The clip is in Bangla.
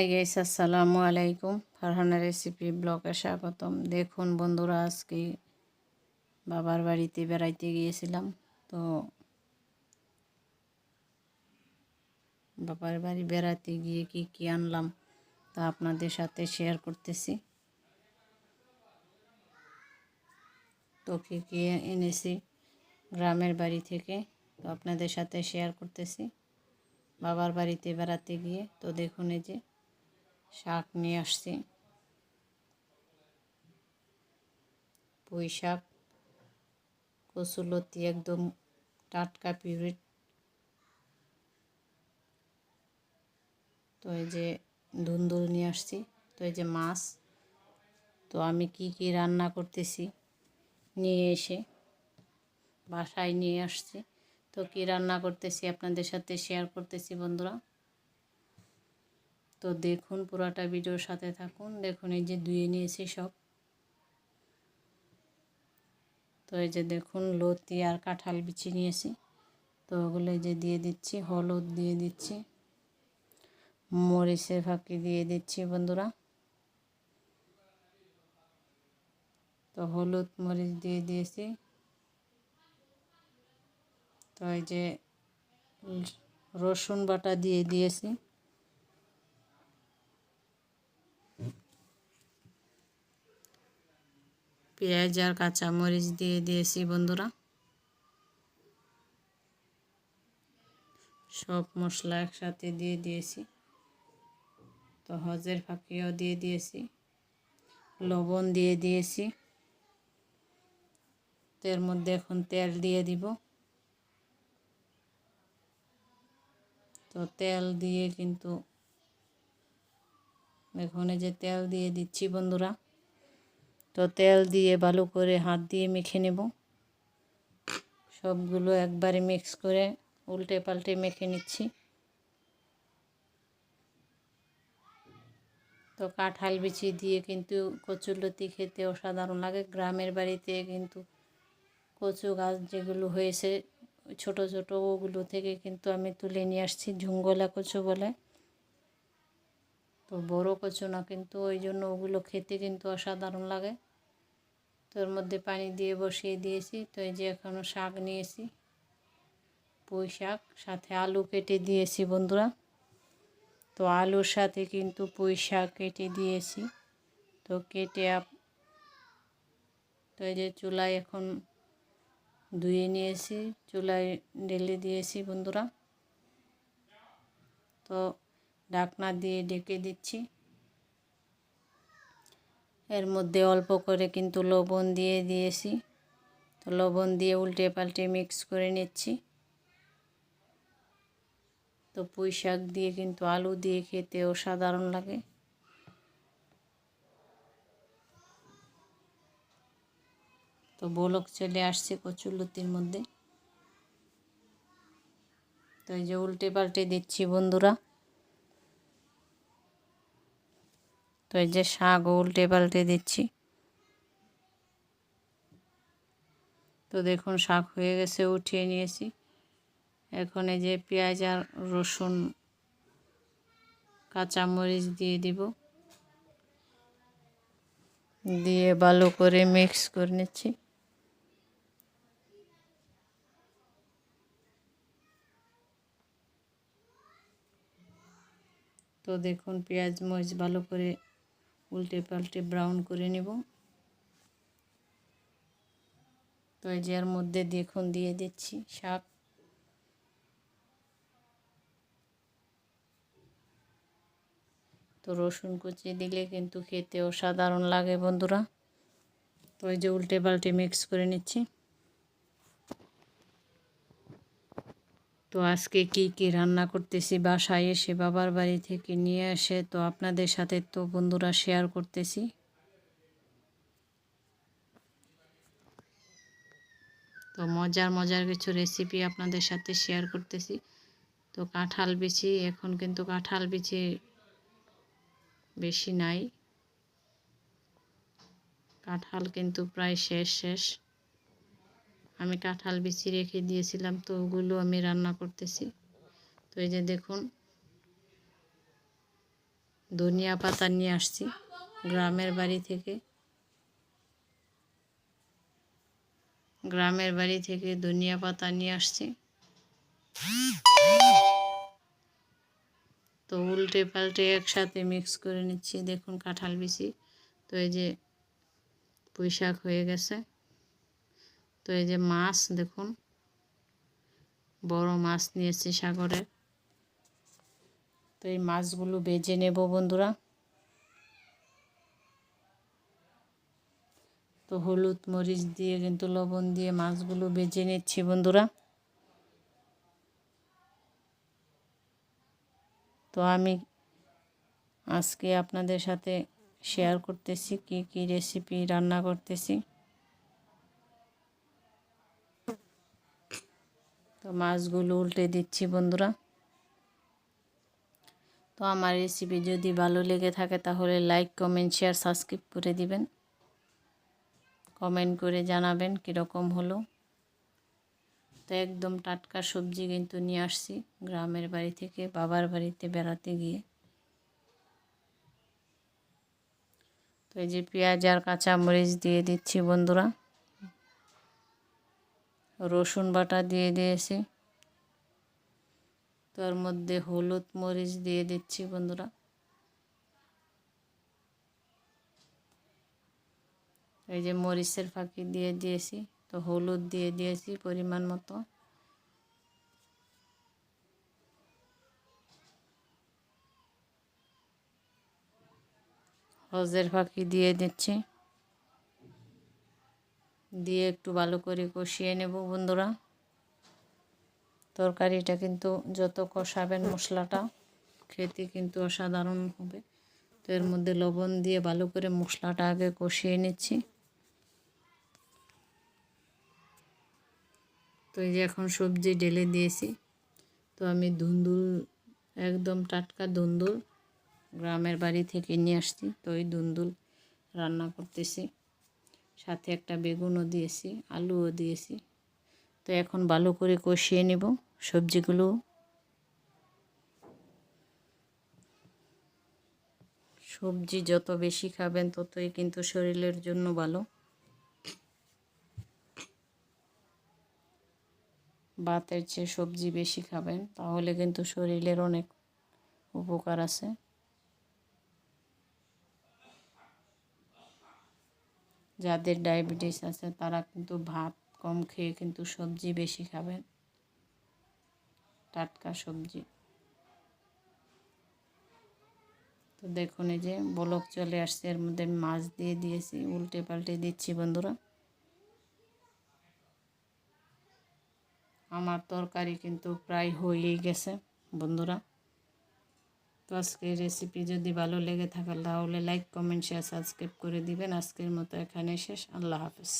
হাই গাইস, আসসালামু আলাইকুম। ফারহানা রেসিপি ব্লগে স্বাগতম। দেখুন বন্ধুরা, আজকে বাবার বাড়িতে বেড়াইতে গিয়েছিলাম। তো বাবার বাড়ি বেড়াতে গিয়ে কি কি আনলাম তা আপনাদের সাথে শেয়ার করতেছি। তো কী কী এনেছি গ্রামের বাড়ি থেকে তো আপনাদের সাথে শেয়ার করতেছি। বাবার বাড়িতে বেড়াতে গিয়ে তো দেখুন এই যে শাক নিয়ে আসছি। পুঁই শাক কচুলতি একদম টাটকা পিউরিট। তো এই যে ধুন্দুল নিয়ে আসছি, তো এই যে মাছ। তো আমি কি কি রান্না করতেছি নিয়ে এসে বাসায় নিয়ে আসছি। তো কী রান্না করতেছি আপনাদের সাথে শেয়ার করতেছি বন্ধুরা। তো দেখুন পুরাটা ভিডিওর সাথে থাকুন। দেখুন এই যে ধুয়ে নিয়েছি সব। তো এই যে দেখুন লতি আর কাঁঠাল বিছি নিয়েছি। তো ওগুলো যে দিয়ে দিচ্ছি, হলুদ দিয়ে দিচ্ছি, মরিচের ফাঁকি দিয়ে দিচ্ছি বন্ধুরা। তো হলুদ, মরিচ দিয়ে দিয়েছি। তো এই যে রসুন বাটা দিয়ে দিয়েছি। পেঁয়াজ আর কাঁচামরিচ দিয়ে দিয়েছি বন্ধুরা। সব মশলা একসাথে দিয়ে দিয়েছি। তো হজের ফাঁকিও দিয়ে দিয়েছি। লবণ দিয়ে দিয়েছি। এর মধ্যে এখন তেল দিয়ে দিব। তো তেল দিয়ে কিন্তু এখানে যে তেল দিয়ে দিচ্ছি বন্ধুরা। তো তেল দিয়ে ভালো করে হাত দিয়ে মেখে নেব। সবগুলো একবারে মিক্স করে উল্টে পাল্টে মেখে নিচ্ছি। তো কাঁঠাল বিচি দিয়ে কিন্তু কচুলতি খেতে অসাধারণ লাগে। গ্রামের বাড়িতে কিন্তু কচু গাছ যেগুলো হয়েছে, ছোট ছোট ওগুলো থেকে কিন্তু আমি তুলে নিয়ে আসছি ঝুঙ্গলা কচু বলে। তো বড় কচু না, কিন্তু ওই জন্য ওগুলো খেতে কিন্তু অসাধারণ লাগে। তোর মধ্যে পানি দিয়ে বসিয়ে দিয়েছি। তো এই যে এখনও শাক নিয়েছি, পুঁই শাক, সাথে আলু কেটে দিয়েছি বন্ধুরা। তো আলুর সাথে কিন্তু পুঁই শাক কেটে দিয়েছি। তো কেটে তো এই যে চুলায় এখন ধুয়ে নিয়েছি, চুলায় ঢেলে দিয়েছি বন্ধুরা। তো ঢাকনা দিয়ে ডেকে দিচ্ছি। এর মধ্যে অল্প করে কিন্তু লবণ দিয়ে দিয়েছি। তো লবণ দিয়ে উল্টে পাল্টে মিক্স করে নিচ্ছি। তো পুঁই শাক দিয়ে কিন্তু আলু দিয়ে খেতে অসাধারণ লাগে। তো বলক চলে আসছে কচুলতির মধ্যে। তো এই যে উল্টে পাল্টে দিচ্ছি বন্ধুরা। তো এই যে শাকও উল্টে পাল্টে দিচ্ছি। তো দেখুন শাক হয়ে গেছে, উঠিয়ে নিয়েছি। এখন এই যে পেঁয়াজ আর রসুন, কাঁচামরিচ দিয়ে দিব। দিয়ে ভালো করে মিক্স করে নিচ্ছি। তো দেখুন পেঁয়াজ, মরিচ ভালো করে উল্টে পাল্টে ব্রাউন করে নেব। তো এই যে মধ্যে দেখুন দিয়ে দিচ্ছি শাক। তো রসুন কুচি দিলে কিন্তু খেতে অসাধারণ লাগে বন্ধুরা। তো এই যে উল্টে পাল্টে মিক্স করে নিচ্ছি। তো আজকে কি কি রান্না করতেছি? বাসায় এসে বাবার বাড়ি থেকে নিয়ে এসে তো আপনাদের সাথে তো বন্ধুরা শেয়ার করতেছি। তো মজার মজার কিছু রেসিপি আপনাদের সাথে শেয়ার করতেছি। তো কাঁঠাল বিচি, এখন কিন্তু কাঁঠাল বিচি বেশি নাই। কাঁঠাল কিন্তু প্রায় শেষ শেষ। আমি কাঁঠাল বিচি রেখে দিয়েছিলাম, তো ওগুলো আমি রান্না করতেছি। তো এই যে দেখুন, ধনিয়া পাতা নিয়ে আসছি গ্রামের বাড়ি থেকে। গ্রামের বাড়ি থেকে ধনিয়া পাতা নিয়ে আসছি। তো উল্টে পাল্টে একসাথে মিক্স করে নিচ্ছি, দেখুন কাঁঠাল বিচি। তো এই যে পুঁই শাক হয়ে গেছে। তো এই যে মাছ, দেখুন। বড় মাছ নিয়েছি সাগরের তো এই মাছগুলো বেজে নেব বন্ধুরা। তো হলুদ মরিচ দিয়ে কিন্তু লবণ দিয়ে মাছগুলো বেজে নিচ্ছি বন্ধুরা। তো আমি আজকে আপনাদের সাথে শেয়ার করতেছি, কি কি রেসিপি রান্না করতেছি। তো মাছগুলো উল্টে দিচ্ছি বন্ধুরা। তো আমার রেসিপি যদি ভালো লেগে থাকে তাহলে লাইক কমেন্ট শেয়ার সাবস্ক্রাইব করে দিবেন। কমেন্ট করে জানাবেন কীরকম হলো। তো একদম টাটকা সবজি কিন্তু নিয়ে আসছি গ্রামের বাড়ি থেকে বাবার বাড়িতে বেড়াতে গিয়ে। তো এই যে পেঁয়াজ আর কাঁচামরিচ দিয়ে দিচ্ছি বন্ধুরা। রসুন বাটা দিয়ে দিয়েছি। তার মধ্যে হলুদ মরিচ দিয়ে দিচ্ছি বন্ধুরা। এই যে মরিচের ফাঁকি দিয়ে দিয়েছি, তো হলুদ দিয়ে দিয়েছি পরিমাণ মতো। হজের ফাঁকি দিয়ে দিচ্ছি। দিয়ে একটু ভালো করে কষিয়ে নেব বন্ধুরা। তরকারিটা কিন্তু যত কষাবেন মশলাটা, খেতে কিন্তু অসাধারণ হবে। তো এর মধ্যে লবণ দিয়ে ভালো করে মশলাটা আগে কষিয়ে নিচ্ছি। তো এই যে এখন সবজি ঢেলে দিয়েছি। তো আমি ধুন্দুল, একদম টাটকা ধুন্দুল গ্রামের বাড়ি থেকে নিয়ে আসছি। তো ওই ধুন্দুল রান্না করতেছি। সাথে একটা বেগুনও দিয়েছি, আলুও দিয়েছি। তো এখন ভালো করে কষিয়ে নেব সবজিগুলো। সবজি যত বেশি খাবেন ততই কিন্তু শরীরের জন্য ভালো। ভাতের চেয়ে সবজি বেশি খাবেন, তাহলে কিন্তু শরীরের অনেক উপকার আছে। যাদের ডায়াবেটিস আছে, তারা কিন্তু ভাত কম খেয়ে কিন্তু সবজি বেশি খাবেন টাটকা সবজি। তো দেখুন এই যে বলক চলে আসছে, এর মধ্যে মাছ দিয়ে দিয়েছি উল্টে পাল্টে দিচ্ছি বন্ধুরা। আমার তরকারি কিন্তু প্রায় হয়েই গেছে বন্ধুরা। তো আজকের রেসিপি যদি ভালো লেগে থাকে তাহলে লাইক কমেন্ট শেয়ার সাবস্ক্রাইব করে দিবেন। আজকের মতো এখানে শেষ। আল্লাহ হাফেজ।